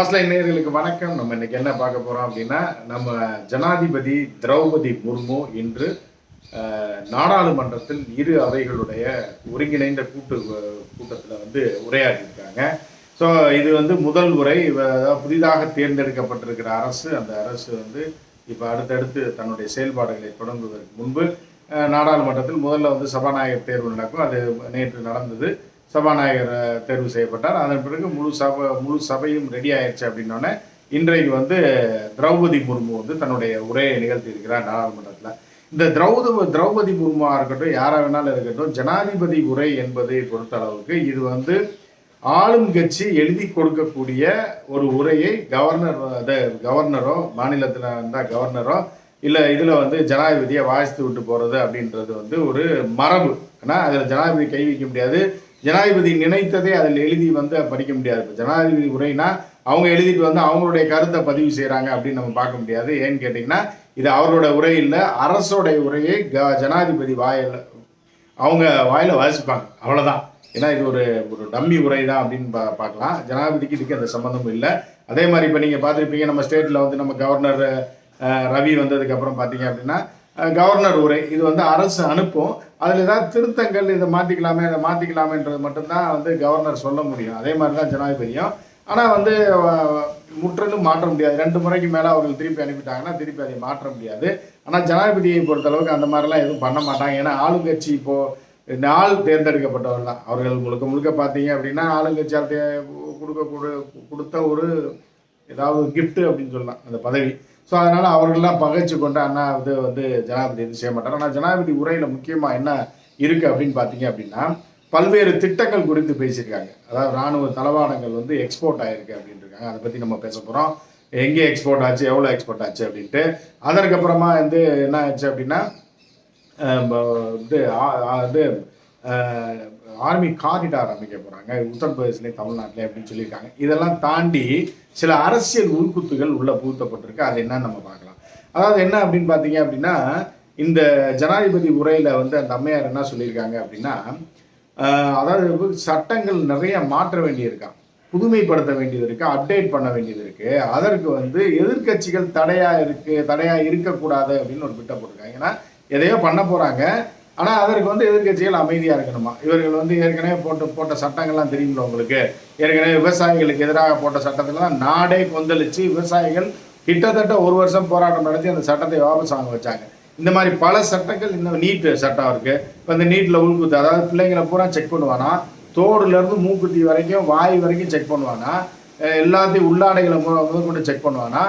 First line நேர்களுக்கு வணக்கம். நம்ம இன்னைக்கு என்ன பார்க்க போகிறோம் அப்படின்னா நம்ம ஜனாதிபதி திரௌபதி முர்மு இன்று நாடாளுமன்றத்தில் இரு அவைகளுடைய ஒருங்கிணைந்த கூட்டு கூட்டத்தில் வந்து உரையாற்றியிருக்காங்க. ஸோ இது வந்து முதல் உரை. புதிதாக தேர்ந்தெடுக்கப்பட்டிருக்கிற அரசு அந்த அரசு வந்து இப்போ அடுத்தடுத்து தன்னுடைய செயல்பாடுகளை தொடங்குவதற்கு முன்பு நாடாளுமன்றத்தில் முதல்ல வந்து சபாநாயகர் தேர்வு நடக்கும். அது நேற்று நடந்தது. சபாநாயகர் தேர்வு செய்யப்பட்டார். அதன் பிறகு முழு சபை முழு சபையும் ரெடி ஆயிடுச்சு அப்படின்னோடனே இன்றைக்கு வந்து திரௌபதி முர்மு வந்து தன்னுடைய உரையை நிகழ்த்தி இருக்கிறார் நாடாளுமன்றத்தில். இந்த திரௌபதி திரௌபதி முர்முவாக இருக்கட்டும் யாராக வேணாலும் இருக்கட்டும் ஜனாதிபதி உரை என்பதை பொறுத்த அளவுக்கு இது வந்து ஆளும் கட்சி எழுதி கொடுக்கக்கூடிய ஒரு உரையை கவர்னர் அதை கவர்னரோ மாநிலத்தில் இருந்தால் கவர்னரோ இல்லை இதில் வந்து ஜனாதிபதியை வாசித்து விட்டு போகிறது அப்படின்றது வந்து ஒரு மரபு. ஆனால் அதில் ஜனாதிபதி கை வைக்க முடியாது. ஜனாதிபதி நினைத்ததே அதில் எழுதி வந்து படிக்க முடியாது. இப்போ ஜனாதிபதி உரைனா அவங்க எழுதிட்டு வந்து அவங்களுடைய கருத்தை பதிவு செய்கிறாங்க அப்படின்னு நம்ம பார்க்க முடியாது. ஏன்னு கேட்டிங்கன்னா இது அவரோட உரை இல்லை அரசோடைய உரையை க ஜனாதிபதி வாயில் அவங்க வாயில் வாசிப்பாங்க. அவ்வளோதான் ஏன்னா இது ஒரு ஒரு டம்மி உரை தான் அப்படின்னு பா பார்க்கலாம். ஜனாதிபதிக்கு இதுக்கு அந்த சம்மந்தமும் இல்லை. அதே மாதிரி இப்போ நீங்கள் பார்த்துருப்பீங்க நம்ம ஸ்டேட்டில் வந்து நம்ம கவர்னர் ரவி வந்ததுக்கப்புறம் பார்த்தீங்க அப்படின்னா கவர்னர் உரை. இது வந்து அரசு அனுப்பும். அதில் ஏதாவது திருத்தங்கள் இதை மாற்றிக்கலாமே இதை மாற்றிக்கலாமேன்றது மட்டும்தான் வந்து கவர்னர் சொல்ல முடியும். அதே மாதிரி தான் ஜனாதிபதியும். ஆனால் வந்து முற்றிலும் மாற்ற முடியாது. ரெண்டு முறைக்கு மேலே அவர்கள் திருப்பி அனுப்பிட்டாங்கன்னா திருப்பி அதை மாற்ற முடியாது. ஆனால் ஜனாதிபதியை பொறுத்தளவுக்கு அந்த மாதிரிலாம் எதுவும் பண்ண மாட்டாங்க. ஏன்னா ஆளுங்கட்சி இப்போது நாள் தேர்ந்தெடுக்கப்பட்டவர் தான். அவர்கள் முழுக்க முழுக்க பார்த்தீங்க அப்படின்னா ஆளுங்கட்சியால் தே கொடுக்க கொடுத்த ஒரு ஏதாவது கிஃப்ட்டு அப்படின்னு சொல்லலாம். அந்த பதவி. ஸோ அதனால் அவர்கள்லாம் பகைச்சு கொண்டு அண்ணா வந்து வந்து ஜனாதிபதி எதுவும் செய்ய மாட்டார். ஆனால் ஜனாதிபதி உரையில் முக்கியமாக என்ன இருக்குது அப்படின்னு பார்த்தீங்க அப்படின்னா பல்வேறு திட்டங்கள் குறித்து பேசியிருக்காங்க. அதாவது ராணுவ தளவாடங்கள் வந்து எக்ஸ்போர்ட் ஆகிருக்கு அப்படின்ட்டு அதை பற்றி நம்ம பேச போகிறோம் எங்கே எக்ஸ்போர்ட் ஆச்சு எவ்வளோ எக்ஸ்போர்ட் ஆச்சு அப்படின்ட்டு. அதற்கப்புறமா வந்து என்ன ஆச்சு அப்படின்னா வந்து இது இது ஆர்மி காரிடார் அமைக்க போகிறாங்க உத்தரப்பிரதேசிலே தமிழ்நாட்டிலே அப்படின்னு சொல்லியிருக்காங்க. இதெல்லாம் தாண்டி சில அரசியல் உள்குத்துகள் உள்ள புகுத்தப்பட்டிருக்கு. அது என்னன்னு நம்ம பார்க்கலாம். அதாவது என்ன அப்படின்னு பார்த்தீங்க அப்படின்னா இந்த ஜனாதிபதி உரையில் வந்து அந்த அம்மையார் என்ன சொல்லியிருக்காங்க அப்படின்னா அதாவது சட்டங்கள் நிறைய மாற்ற வேண்டியிருக்கான் புதுமைப்படுத்த வேண்டியது இருக்குது அப்டேட் பண்ண வேண்டியது இருக்குது அதற்கு வந்து எதிர்க்கட்சிகள் தடையாக இருக்குது தடையாக இருக்கக்கூடாது அப்படின்னு ஒரு திட்டம் போட்டிருக்காங்க. ஏன்னா எதையோ பண்ண போகிறாங்க ஆனால் அதற்கு வந்து எதிர்க்கட்சிகள் அமைதியாக இருக்கணுமா? இவர்கள் வந்து ஏற்கனவே போட்டு போட்ட சட்டங்கள்லாம் தெரியுங்களா உங்களுக்கு? ஏற்கனவே விவசாயிகளுக்கு எதிராக போட்ட சட்டத்துல தான் நாடே கொந்தளிச்சு விவசாயிகள் கிட்டத்தட்ட ஒரு வருஷம் போராட்டம் நடத்தி அந்த சட்டத்தை வாபஸ் வாங்க வச்சாங்க. இந்த மாதிரி பல சட்டங்கள் இன்னும் நீட் சட்டம் இருக்குது இப்போ இந்த நீட்டில் உள்குத்து அதாவது பிள்ளைங்களை பூரா செக் பண்ணுவானா? தோடுலேருந்து மூக்குத்தி வரைக்கும் வாய் வரைக்கும் செக் பண்ணுவானா? எல்லாத்தையும் உள்ளாடைகளை முதல் கொண்டு செக் பண்ணுவானா?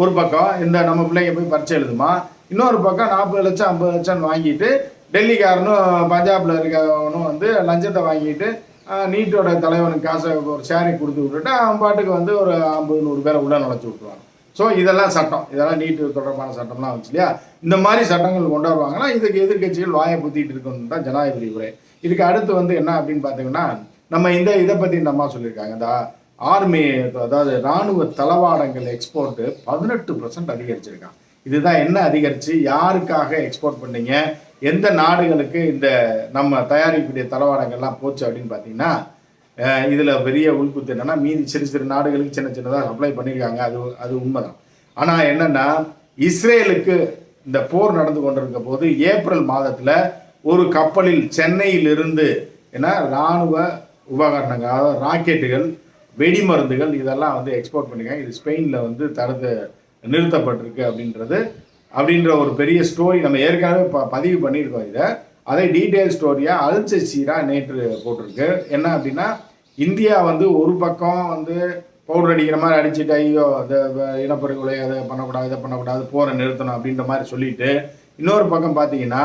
ஒரு பக்கம் இந்த நம்ம பிள்ளைங்க போய் பரிச்சை எழுதுமா? இன்னொரு பக்கம் நாற்பது லட்சம் ஐம்பது லட்சம் வாங்கிட்டு டெல்லிக்காரனும் பஞ்சாப்ல இருக்கிறவனும் வந்து லஞ்சத்தை வாங்கிட்டு நீட்டோட தலைவனுக்கு காசை ஒரு ஷேரை கொடுத்து விட்டுட்டு அவன் பாட்டுக்கு வந்து ஒரு ஐம்பது நூறு பேரை உள்ள நுழைச்சி விட்டுருவாங்க. ஸோ இதெல்லாம் சட்டம். இதெல்லாம் நீட்டு தொடர்பான சட்டம்லாம் வந்துச்சு இல்லையா? இந்த மாதிரி சட்டங்கள் கொண்டு வருவாங்கன்னா இதுக்கு எதிர்க்கட்சிகள் வாயை புத்திட்டு இருக்கணும் தான் ஜனாதிபதி உரை. இதுக்கு அடுத்து வந்து என்ன அப்படின்னு பார்த்தீங்கன்னா நம்ம இந்த இதை பற்றி இந்த அம்மா சொல்லியிருக்காங்க. இந்த ஆர்மி அதாவது ராணுவ தளவாடங்கள் எக்ஸ்போர்ட்டு பதினெட்டு பர்சன்ட் அதிகரிச்சிருக்கான் இதுதான் என்ன அதிகரிச்சு யாருக்காக எக்ஸ்போர்ட் பண்ணீங்க? எந்த நாடுகளுக்கு இந்த நம்ம தயாரிக்கக்கூடிய தளவாடங்கள்லாம் போச்சு அப்படின்னு பார்த்தீங்கன்னா இதில் பெரிய உள்குத்து என்னென்னா மீதி சிறு சிறு நாடுகளுக்கு சின்ன சின்னதாக சப்ளை பண்ணியிருக்காங்க அது அது உண்மைதான். ஆனால் என்னென்னா இஸ்ரேலுக்கு இந்த போர் நடந்து கொண்டிருக்க போது ஏப்ரல் மாதத்தில் ஒரு கப்பலில் சென்னையிலிருந்து ஏன்னா ராணுவ உபகரணங்கள் அதாவது ராக்கெட்டுகள் வெடிமருந்துகள் இதெல்லாம் வந்து எக்ஸ்போர்ட் பண்ணியிருக்காங்க இது ஸ்பெயினில் வந்து தடுத்து நிறுத்தப்பட்டிருக்கு அப்படின்றது அப்படின்ற ஒரு பெரிய ஸ்டோரி நம்ம ஏற்கனவே ப பதிவு பண்ணியிருக்கோம் இதை. அதே டீட்டெயில் ஸ்டோரியாக அல் ஜசீரா நேற்று போட்டிருக்கு. என்ன அப்படின்னா இந்தியா வந்து ஒரு பக்கம் வந்து பவுடர் அடிக்கிற மாதிரி அடிச்சுட்டு ஐயோ அதை இனப்படுகொலை அதை பண்ணக்கூடாது இதை பண்ணக்கூடாது போரை நிறுத்தணும் அப்படின்ற மாதிரி சொல்லிட்டு இன்னொரு பக்கம் பார்த்தீங்கன்னா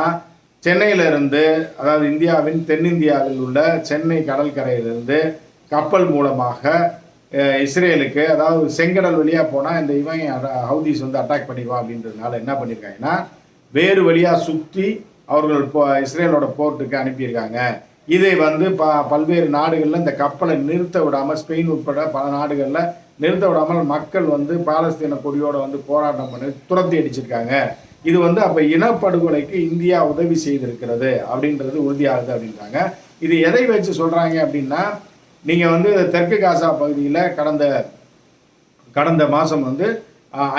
சென்னையில இருந்து அதாவது இந்தியாவின் தென்னிந்தியாவில் உள்ள சென்னை கடற்கரையிலிருந்து கப்பல் மூலமாக இஸ்ரேலுக்கு அதாவது செங்கடல் வழியாக போனால் இந்த இவங்க அட- ஹவுதிஸ் வந்து அட்டாக் பண்ணிடுவான் அப்படின்றதுனால என்ன பண்ணியிருக்காங்கன்னா வேறு வழியாக சுற்றி அவர்கள் போ இஸ்ரேலோட போர்ட்டுக்கு அனுப்பியிருக்காங்க. இதை வந்து ப பல்வேறு நாடுகளில் இந்த கப்பலை நிறுத்த விடாமல் ஸ்பெயின் உட்பட பல நாடுகளில் நிறுத்த விடாமல் மக்கள் வந்து பாலஸ்தீன கொடியோட வந்து போராட்டம் பண்ணி துரத்தி அடிச்சிருக்காங்க. இது வந்து அப்போ இனப்படுகொலைக்கு இந்தியா உதவி செய்திருக்கிறது அப்படின்றது உறுதியாகுது அப்படின்றாங்க. இது எதை வச்சு சொல்கிறாங்க அப்படின்னா நீங்கள் வந்து தெற்கு காசா பகுதியில் கடந்த கடந்த மாதம் வந்து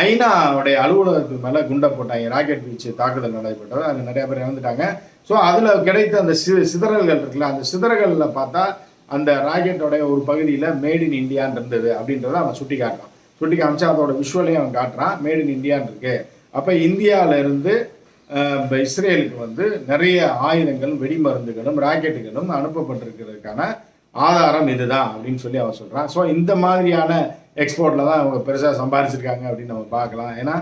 ஐநாவுடைய அலுவலகத்துக்கு மேலே குண்டை போட்டாங்க ராக்கெட் வீச்சு தாக்குதல் நடைபெற்றது அங்கே நிறைய பேர் இறந்துட்டாங்க. ஸோ அதில் கிடைத்த அந்த சி சிதறல்கள் இருக்குல்ல அந்த சிதறல்களில் பார்த்தா அந்த ராக்கெட்டோடைய ஒரு பகுதியில் மேட் இன் இந்தியான்னு இருந்தது அப்படின்றத அவன் சுட்டி காட்டுறான். சுட்டி காமிச்சு அதோட விஷுவலையும் அவன் காட்டுறான் மேட் இன் இந்தியான்னு இருக்கு. அப்போ இந்தியாவில இருந்து இஸ்ரேலுக்கு வந்து நிறைய ஆயுதங்கள் வெடிமருந்துகளும் ராக்கெட்டுகளும் அனுப்பப்பட்டிருக்கிறதுக்கான ஆதாரம் இதுதான் அப்படின்னு சொல்லி அவன் சொல்கிறான் ஸோ இந்த மாதிரியான எக்ஸ்போர்ட்டில் தான் அவங்க பெருசாக சம்பாதிச்சிருக்காங்க அப்படின்னு நம்ம பார்க்கலாம். ஏன்னா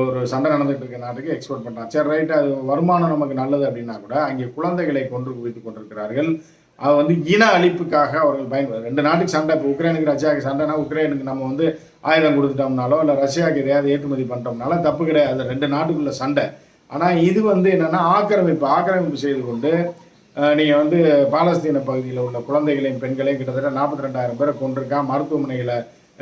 ஒரு சண்டை நடந்துகிட்டு இருக்க நாட்டுக்கு எக்ஸ்போர்ட் பண்ணுறான் சரி ரைட் அது வருமானம் நமக்கு நல்லது அப்படின்னா கூட அங்கே குழந்தைகளை கொன்று குவித்து கொண்டிருக்கிறார்கள். அது வந்து இன அழிப்புக்காக அவர்கள் பயன்படுது ரெண்டு நாட்டுக்கு சண்டை இப்போ உக்ரைனுக்கு ரஷ்யாவுக்கு சண்டைனா உக்ரைனுக்கு நம்ம வந்து ஆயுதம் கொடுத்துட்டோம்னாலோ இல்லை ரஷ்யாவுக்கு எதையாவது ஏற்றுமதி பண்ணிட்டோம்னால தப்பு கிடையாது. ரெண்டு நாட்டுக்குள்ள சண்டை. ஆனால் இது வந்து என்னென்னா ஆக்கிரமிப்பு ஆக்கிரமிப்பு செய்து கொண்டு நீங்கள் வந்து பாலஸ்தீன பகுதியில் உள்ள குழந்தைகளையும் பெண்களையும் கிட்டத்தட்ட நாற்பத்தி ரெண்டாயிரம் பேரை கொண்டிருக்கான் மருத்துவமனைகளை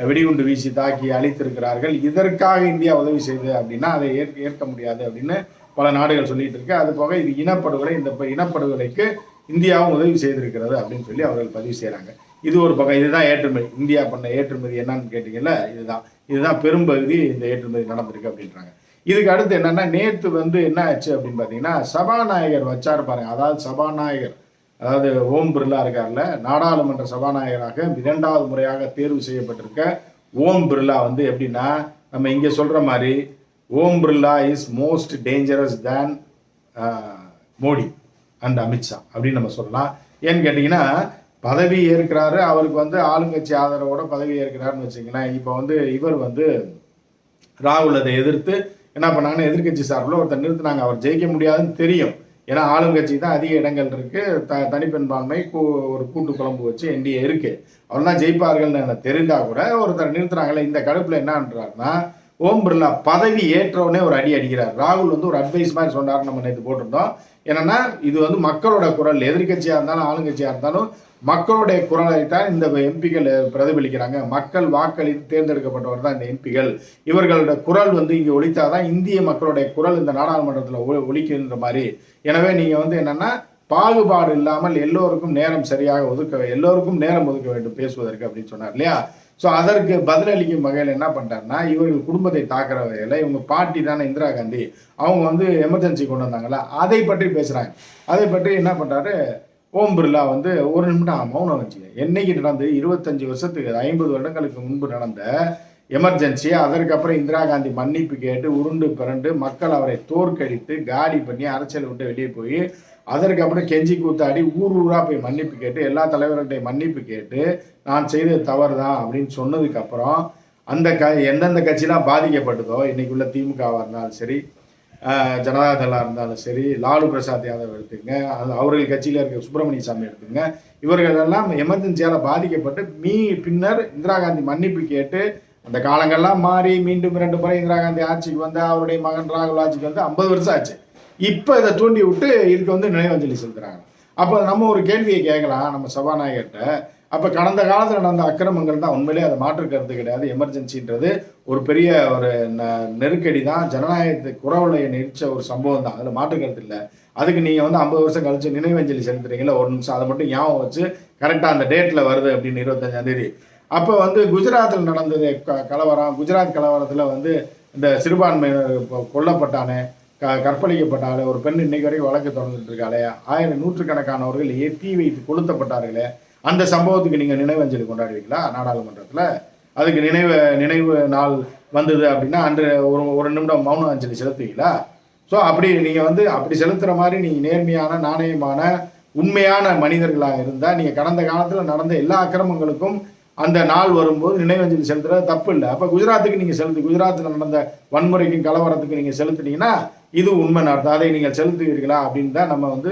வெடிகுண்டு வீசி தாக்கி அழித்திருக்கிறார்கள். இதற்காக இந்தியா உதவி செய்து அப்படின்னா அதை ஏற்க ஏற்க முடியாது அப்படின்னு பல நாடுகள் சொல்லிட்டு இருக்கு. அது போக இது இனப்படுகொலை இந்த இனப்படுகொலைக்கு இந்தியாவும் உதவி செய்திருக்கிறது அப்படின்னு சொல்லி அவர்கள் பதிவு செய்கிறாங்க இது ஒரு பக்கம் இதுதான் ஏற்றுமதி. இந்தியா பண்ண ஏற்றுமதி என்னன்னு கேட்டீங்கல்ல இதுதான். இதுதான் பெரும்பகுதி இந்த ஏற்றுமதி நடந்திருக்கு அப்படின்றாங்க. இதுக்கு அடுத்து என்னன்னா நேத்து வந்து என்ன ஆச்சு அப்படின்னு பார்த்தீங்கன்னா சபாநாயகர் வச்சாரு பாருங்க. அதாவது சபாநாயகர் அதாவது ஓம் பிர்லா இருக்கார்ல நாடாளுமன்ற சபாநாயகராக இரண்டாவது முறையாக தேர்வு செய்யப்பட்டிருக்க ஓம் பிர்லா வந்து எப்படின்னா நம்ம இங்கே சொல்ற மாதிரி Om Birla is most dangerous than Modi and Amit Shah அப்படின்னு நம்ம சொல்லலாம். ஏன்னு கேட்டிங்கன்னா பதவி ஏற்கிறாரு அவருக்கு வந்து ஆளுங்கட்சி ஆதரவோட பதவி ஏற்கிறாருன்னு வச்சுங்களேன் இப்போ வந்து இவர் வந்து ராகுல் அதை எதிர்த்து என்ன பண்ணாங்கன்னா எதிர்க்கட்சி சார்பில் ஒருத்தர் நிறுத்தினாங்க. அவர் ஜெயிக்க முடியாதுன்னு தெரியும். ஏன்னா ஆளுங்கட்சி தான் அதிக இடங்கள் இருக்கு. த தனிப்பெண்பான்மை கூ ஒரு கூட்டு குழம்பு வச்சு என்டிஏ இருக்கு. அவர் தான் ஜெயிப்பார்கள்னு எனக்கு தெரிந்தா கூட ஒருத்தர் நிறுத்துறாங்களே இந்த கடுப்பில் என்னன்றாருன்னா ஓம் பிர்லா பதவி ஏற்றவுடனே ஒரு அடி அடிக்கிறார். ராகுல் வந்து ஒரு அட்வைஸ் மாதிரி சொன்னார் நம்ம நேற்று போட்டிருந்தோம். என்னன்னா இது வந்து மக்களோட குரல் எதிர்க்கட்சியா இருந்தாலும் ஆளுங்கட்சியா இருந்தாலும் மக்களுடைய குரலை தான் இந்த எம்பிக்கள் பிரதிபலிக்கிறாங்க. மக்கள் வாக்களித்து தேர்ந்தெடுக்கப்பட்டவர் தான் இந்த எம்பிகள் இவர்களோட குரல் வந்து இங்கே ஒழித்தாதான் இந்திய மக்களுடைய குரல் இந்த நாடாளுமன்றத்தில் ஒழிக்கின்ற மாதிரி. எனவே நீங்கள் வந்து என்னன்னா பாகுபாடு இல்லாமல் எல்லோருக்கும் நேரம் சரியாக ஒதுக்க எல்லோருக்கும் நேரம் ஒதுக்க வேண்டும் பேசுவதற்கு அப்படின்னு சொன்னார் இல்லையா? ஸோ அதற்கு பதிலளிக்கும் வகையில் என்ன பண்ணிட்டாருன்னா இவர்கள் குடும்பத்தை தாக்குற வகையில் இவங்க பாட்டி தானே இந்திரா காந்தி அவங்க வந்து எமர்ஜென்சி கொண்டு வந்தாங்கள அதை பற்றி பேசுகிறாங்க அதை பற்றி என்ன பண்ணுறாரு ஓம் பிர்லா வந்து ஒரு நிமிடம் மௌனம் வச்சு என்னைக்கு நடந்து இருபத்தஞ்சு வருஷத்துக்கு ஐம்பது வருடங்களுக்கு முன்பு நடந்த எமர்ஜென்சி அதற்கப்புறம் இந்திரா காந்தி மன்னிப்பு கேட்டு உருண்டு பிறண்டு மக்கள் அவரை தோற்கடித்து காலி பண்ணி அரசியல் விட்டு வெளியே போய் அதற்கப்புறம் கெஞ்சி கூத்தாடி ஊர் ஊரா போய் மன்னிப்பு கேட்டு எல்லா தலைவர்கள்ட்டையும் மன்னிப்பு கேட்டு நான் செய்தது தவறு தான் அப்படின்னு சொன்னதுக்கு அப்புறம் அந்த க எந்தெந்த கட்சிலாம் பாதிக்கப்பட்டதோ இன்னைக்குள்ள திமுகவாக இருந்தாலும் சரி ஜனதா ஜனதாதளா இருந்தாலும் சரி லாலு பிரசாத் யாதவ் எடுத்துங்க அது அவர்கள் கட்சியில இருக்க சுப்பிரமணிய சாமி எடுத்துங்க இவர்கள் எல்லாம் எமர்ஜென்சியால பாதிக்கப்பட்டு மீ பின்னர் இந்திரா காந்தி மன்னிப்பு கேட்டு அந்த காலங்கள்லாம் மாறி மீண்டும் இரண்டு முறை இந்திரா காந்தி ஆட்சிக்கு வந்து அவருடைய மகன் ராகுல் ஆட்சிக்கு வந்து ஐம்பது வருஷம் ஆச்சு. இப்போ இதை தூண்டி விட்டு இதுக்கு வந்து நினைவஞ்சலி செலுத்துறாங்க. அப்போ நம்ம ஒரு கேள்வியை கேட்கலாம் நம்ம சபாநாயகர்கிட்ட. அப்போ கடந்த காலத்தில் நடந்த அக்கிரமங்கள் தான் உண்மையிலே அதை மாற்று கருத்து கிடையாது. எமர்ஜென்சின்றது ஒரு பெரிய ஒரு ந- நெருக்கடி தான். ஜனநாயகத்தை குறவலையை நெரிச்ச ஒரு சம்பவம் தான். அதில் மாற்று கருத்து இல்லை. அதுக்கு நீங்கள் வந்து ஐம்பது வருஷம் கழிச்சு நினைவஞ்சலி செலுத்துறீங்களா ஒரு நிமிஷம். அதை மட்டும் ஞாபகம் வச்சு கரெக்டாக அந்த டேட்டில் வருது அப்படின்னு இருபத்தஞ்சாம் தேதி. அப்போ வந்து குஜராத்தில் நடந்தது க- கலவரம். குஜராத் கலவரத்தில் வந்து இந்த சிறுபான்மையினர் கொ- கொல்லப்பட்டானே. க கற்பழிக்கப்பட்டாலே ஒரு பெண் இன்னைக்கு வரைக்கும் வழக்கு தொடர்ந்துட்டு இருக்காளே ஆயிரம் நூற்றுக்கணக்கானவர்கள் ஏ தீ வைத்து கொளுத்தப்பட்டார்களே அந்த சம்பவத்துக்கு நீங்கள் நினைவஞ்சலி கொண்டாடுவீங்களா? நாடாளுமன்றத்தில். அதுக்கு நினைவு நினைவு நாள் வந்தது அப்படின்னா அன்று ஒரு ஒரு நிமிடம் மௌன அஞ்சலி செலுத்துவீங்களா? ஸோ அப்படி நீங்கள் வந்து அப்படி செலுத்துகிற மாதிரி நீங்கள் நேர்மையான நாணயமான உண்மையான மனிதர்களாக இருந்தால் நீங்கள் கடந்த காலத்தில் நடந்த எல்லா அக்கிரமங்களுக்கும் அந்த நாள் வரும்போது நினைவஞ்சலி செலுத்துறது தப்பு இல்லை. அப்போ குஜராத்துக்கு நீங்கள் செலுத்து குஜராத்தில் நடந்த வன்முறைக்கும் கலவரத்துக்கு நீங்கள் செலுத்துனீங்கன்னா இது உண்மை நடத்தும் அதை நீங்கள் செலுத்துவீர்களா அப்படின்னு தான் நம்ம வந்து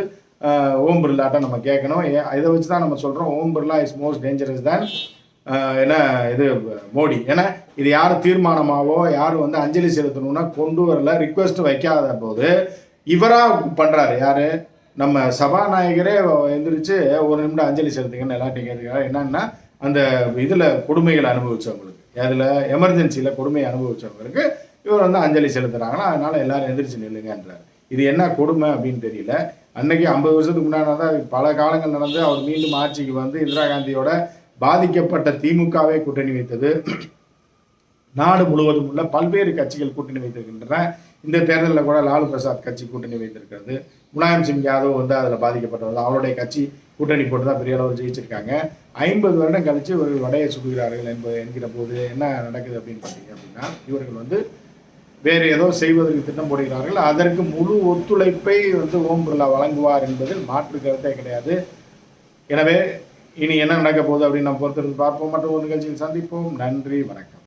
ஓம் பிர்லாட்ட நம்ம கேட்கணும். இதை வச்சு தான் நம்ம சொல்கிறோம் Om Birla is most dangerous than என்ன இது மோடி. ஏன்னா இது யார் தீர்மானமாவோ யார் வந்து அஞ்சலி செலுத்தணும்னா கொண்டு வரல ரிக்வெஸ்ட் வைக்காத போது இவராக பண்ணுறாரு யார்? நம்ம சபாநாயகரே எந்திரிச்சு ஒரு நிமிடம் அஞ்சலி செலுத்துங்கன்னு எல்லாத்தையும் கேட்டுக்கிறாரு. என்னன்னா அந்த இதில் கொடுமைகளை அனுபவிச்சவங்களுக்கு அதில் எமர்ஜென்சியில் கொடுமையை அனுபவிச்சவங்களுக்கு இவர் வந்து அஞ்சலி செலுத்துறாங்கன்னா அதனால எல்லாரும் எந்திரிச்சு நில்லுங்கன்றாரு. இது என்ன கொடுமை அப்படின்னு தெரியல. அன்னைக்கு ஐம்பது வருஷத்துக்கு முன்னாடி தான் பல காலங்கள் நடந்து அவர் மீண்டும் ஆட்சிக்கு வந்து இந்திரா காந்தியோட பாதிக்கப்பட்ட திமுகவே கூட்டணி வைத்தது. நாடு முழுவதும் உள்ள பல்வேறு கட்சிகள் கூட்டணி வைத்திருக்கின்றன. இந்த தேர்தலில் கூட லாலு பிரசாத் கட்சி கூட்டணி வைத்திருக்கிறது. முலாயம் சிங் யாதவ் வந்து அதில் பாதிக்கப்பட்டவர். அவருடைய கட்சி கூட்டணி போட்டு தான் பெரிய அளவில் ஜெயிச்சிருக்காங்க. ஐம்பது வருடம் கழிச்சு இவர்கள் வடையை சுடுகிறார்கள் என்பது என்கிற போது என்ன நடக்குது அப்படின்னு பார்த்தீங்க அப்படின்னா இவர்கள் வந்து வேறு ஏதோ செய்வதற்கு திட்டம் போடுகிறார்கள். அதற்கு முழு ஒத்துழைப்பை வந்து ஓம் பிர்லா வழங்குவார் என்பதில் மாற்று கருத்தே கிடையாது. எனவே இனி என்ன நடக்க போகுது அப்படின்னு நம்ம பொறுத்திருந்து பார்ப்போம். மற்றும் ஒரு நிகழ்ச்சியில் சந்திப்போம். நன்றி வணக்கம்.